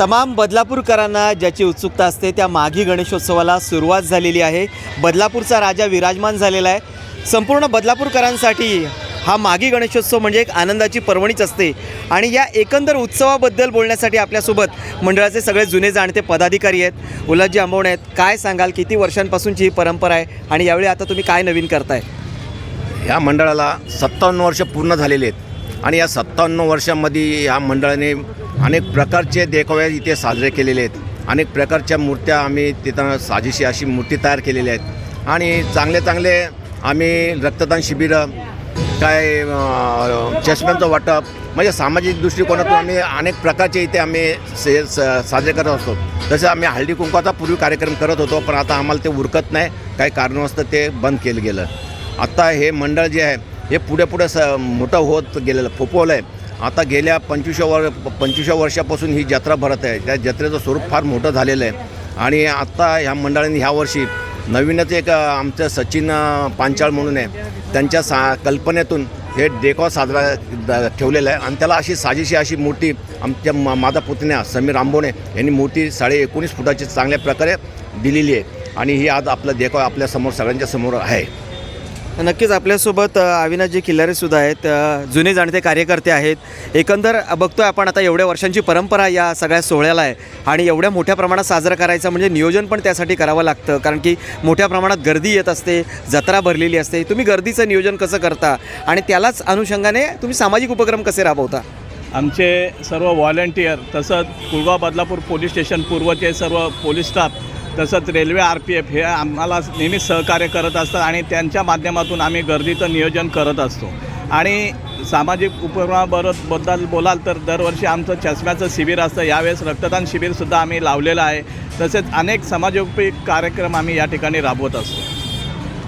तमाम बदलापूरकरांना ज्याची उत्सुकता असते त्या माघी गणेशोत्सवाला सुरुवात झालेली आहे. बदलापूरचा राजा विराजमान झालेला आहे. संपूर्ण बदलापूरकरांसाठी हा माघी गणेशोत्सव म्हणजे एक आनंदाची पर्वणीच असते. आणि या एकंदर उत्सवाबद्दल बोलण्यासाठी आपल्यासोबत मंडळाचे सगळे जुने जाणते पदाधिकारी आहेत. उल्हासजी आंबवणे आहेत. काय सांगाल? किती वर्षांपासूनची ही परंपरा आहे? आणि यावेळी आता तुम्ही काय नवीन करताय? ह्या मंडळाला सत्तावन्न वर्ष पूर्ण झालेले आहेत. आणि या सत्तावन्न वर्षामध्ये ह्या मंडळाने अनेक प्रकारचे देखावे इथे साजरे केलेले आहेत. अनेक प्रकारच्या मूर्त्या आम्ही तिथं साजेशी अशी मूर्ती तयार केलेल्या आहेत. आणि चांगले चांगले आम्ही रक्तदान शिबिरं काय चष्म्यांचं वाटप म्हणजे सामाजिक दृष्टिकोनातून आम्ही अनेक प्रकारचे इथे आम्ही से स साजरे करत असतो. तसे आम्ही हळदी कुंकवाचा पूर्वी कार्यक्रम करत होतो पण आता आम्हाला ते उरकत नाही. काही कारणास्तव ते बंद केलं गेलं. आत्ता हे मंडळ जे आहे हे पुढे पुढे स मोठं होत गेलेलं फोपवलं आहे आता गेल्या पंचवीस वर पंचवीसव्या वर्षापासून ही जत्रा भरत आहे. त्या जत्रेचं स्वरूप फार मोठं झालेलं आहे. आणि आत्ता ह्या मंडळाने ह्या वर्षी नवीनच एक आमचं सचिन पांचाळ म्हणून आहे. त्यांच्या सा कल्पनेतून हे डेकॉ साजरा ठेवलेलं आहे. आणि त्याला अशी साजेशी अशी मूर्ती आमच्या मा माझा पुतण्या समीर आंबोणे यांनी मूर्ती साडे एकोणीस फुटाची चांगल्या प्रकारे दिलेली आहे. आणि ही आज आपलं देखावा आपल्यासमोर सगळ्यांच्या समोर आहे. नक्कीच आपल्यासोबत अविनाशजी किल्लारेसुद्धा आहेत. जुने जाणते कार्यकर्ते आहेत. एकंदर बघतोय आपण आता एवढ्या वर्षांची परंपरा या सगळ्या सोहळ्याला आहे आणि एवढ्या मोठ्या प्रमाणात साजरा करायचं म्हणजे नियोजन पण त्यासाठी करावं लागतं. कारण की मोठ्या प्रमाणात गर्दी येत असते जत्रा भरलेली असते. तुम्ही गर्दीचं नियोजन कसं करता आणि त्यालाच अनुषंगाने तुम्ही सामाजिक उपक्रम कसे राबवता? आमचे सर्व व्हॉलेंटियर तसंच कुळगाव बदलापूर पोलीस स्टेशन पूर्वचे सर्व पोलीस स्टाफ तसंच रेल्वे आर पी एफ हे आम्हाला नेहमी सहकार्य करत असतात आणि त्यांच्या माध्यमातून आम्ही गर्दीचं नियोजन करत असतो. आणि सामाजिक उपक्रमाबरोबद्दल बोलाल तर दरवर्षी आमचं चष्म्याचं शिबिर असतं. यावेळेस रक्तदान शिबिरसुद्धा आम्ही लावलेलं आहे. तसेच अनेक समाजोपयोगी कार्यक्रम आम्ही या ठिकाणी राबवत असतो.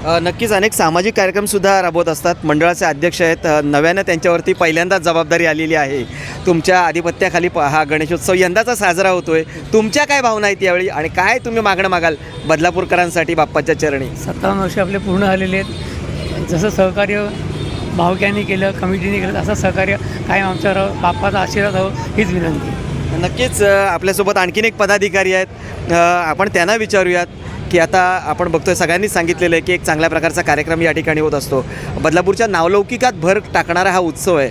नक्कीच अनेक सामाजिक कार्यक्रमसुद्धा राबवत असतात. मंडळाचे अध्यक्ष आहेत. नव्यानं त्यांच्यावरती पहिल्यांदाच जबाबदारी आलेली आहे. तुमच्या आधिपत्याखाली प- हा गणेशोत्सव यंदाचा साजरा होतोय. तुमच्या काय भावना आहेत यावेळी आणि काय तुम्ही मागणं मागाल बदलापूरकरांसाठी बाप्पाच्या चरणी? सत्तावन्न वर्ष आपले पूर्ण झालेले आहेत. जसं सहकार्य भावक्यांनी केलं कमिटीने केलं असं सहकार्य कायम आमच्यावर बाप्पाचा आशीर्वाद हवं हीच विनंती. नक्कीच आपल्यासोबत आणखीन एक पदाधिकारी आहेत. आपण त्यांना विचारूयात. की आता आपण बघतोय सगळ्यांनीच सांगितलेलं आहे की एक चांगल्या प्रकारचा कार्यक्रम या ठिकाणी होत असतो. बदलापूरच्या नावलौकिकात भर टाकणारा हा उत्सव आहे.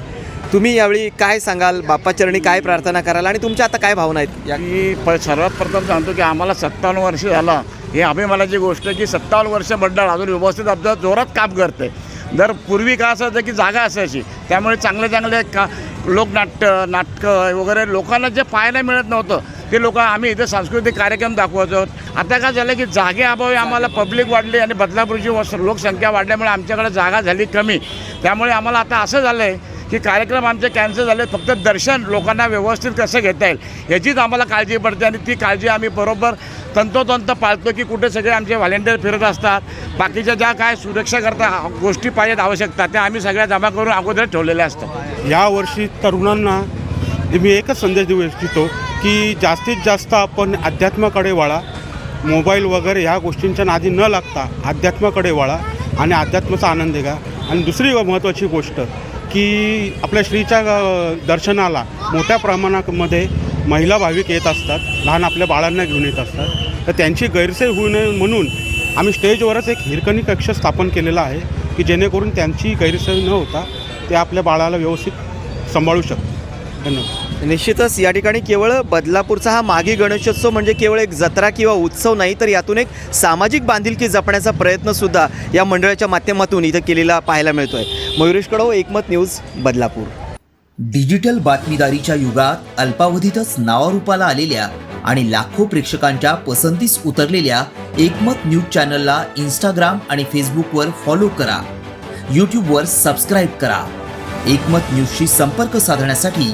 तुम्ही यावेळी काय सांगाल? बाप्पाचरणी काय प्रार्थना कराल? आणि तुमच्या आता काय भावना आहेत? या प सर्वात प्रथम सांगतो की आम्हाला सत्तावन्न वर्ष झाला. हे अभिमानाची गोष्ट आहे की सत्तावन्न वर्ष मंडळ अजून व्यवस्थित आमचं जोरात काम करते. जर पूर्वी का असायचं की जागा असायची त्यामुळे चांगले चांगले का लोकनाट्य नाटकं वगैरे लोकांना जे पाहायला मिळत नव्हतं ते लोक आम्ही इथे सांस्कृतिक कार्यक्रम दाखवायचो आता काय झालं की जागेअभावी आम्हाला पब्लिक वाढली आणि बदलापूरची लोकसंख्या वाढल्यामुळे आमच्याकडे जागा झाली कमी. त्यामुळे आम्हाला आता असं झालं आहे की कार्यक्रम आमचे कॅन्सल झाले. फक्त दर्शन लोकांना व्यवस्थित कसं घेता येईल याचीच आम्हाला काळजी पडते आणि ती काळजी आम्ही बरोबर तंतोतंत पाळतो की कुठे सगळे आमचे व्हॉलेंटियर फिरत असतात. बाकीच्या ज्या काय सुरक्षा करता गोष्टी पाहिजेत आवश्यकता त्या आम्ही सगळ्या जमा करून अगोदर ठेवलेल्या असतात. यावर्षी तरुणांना मी एकच संदेश देऊ इच्छितो की जास्तीत जास्त आपण अध्यात्माकडे वळा. मोबाईल वगैरे ह्या गोष्टींच्या नादी न लागता अध्यात्माकडे वळा आणि अध्यात्माचा आनंद घ्या. आणि दुसरी महत्त्वाची गोष्ट की आपल्या श्रीच्या दर्शनाला मोठ्या प्रमाणामध्ये महिला भाविक येत असतात लहान आपल्या बाळांना घेऊन येत असतात. तर त्यांची गैरसोय होऊ नये म्हणून आम्ही स्टेजवरच एक हिरकणी कक्ष स्थापन केलेला आहे की जेणेकरून त्यांची गैरसोय न होता ते आपल्या बाळाला व्यवस्थित सांभाळू शकतात धन्यवाद. निश्चितच या ठिकाणी केवळ बदलापूरचा हा मागी गणेशोत्सव म्हणजे केवळ एक जत्रा किंवा उत्सव नाही तर यातून एक सामाजिक बांधिलकी जपण्याचा प्रयत्न सुद्धा या मंडळाच्या माध्यमातून इथं केलेला पाहायला मिळतोय. मयुरेश कडव एकमत न्यूज बदलापूर. डिजिटल बातमीदारीच्या युगात अल्पावधीतच नावारूपाला आलेल्या आणि लाखो प्रेक्षकांच्या पसंतीस उतरलेल्या एकमत न्यूज चॅनलला इंस्टाग्राम आणि फेसबुकवर फॉलो करा. यूट्यूबवर सबस्क्राईब करा. एकमत न्यूजशी संपर्क साधण्यासाठी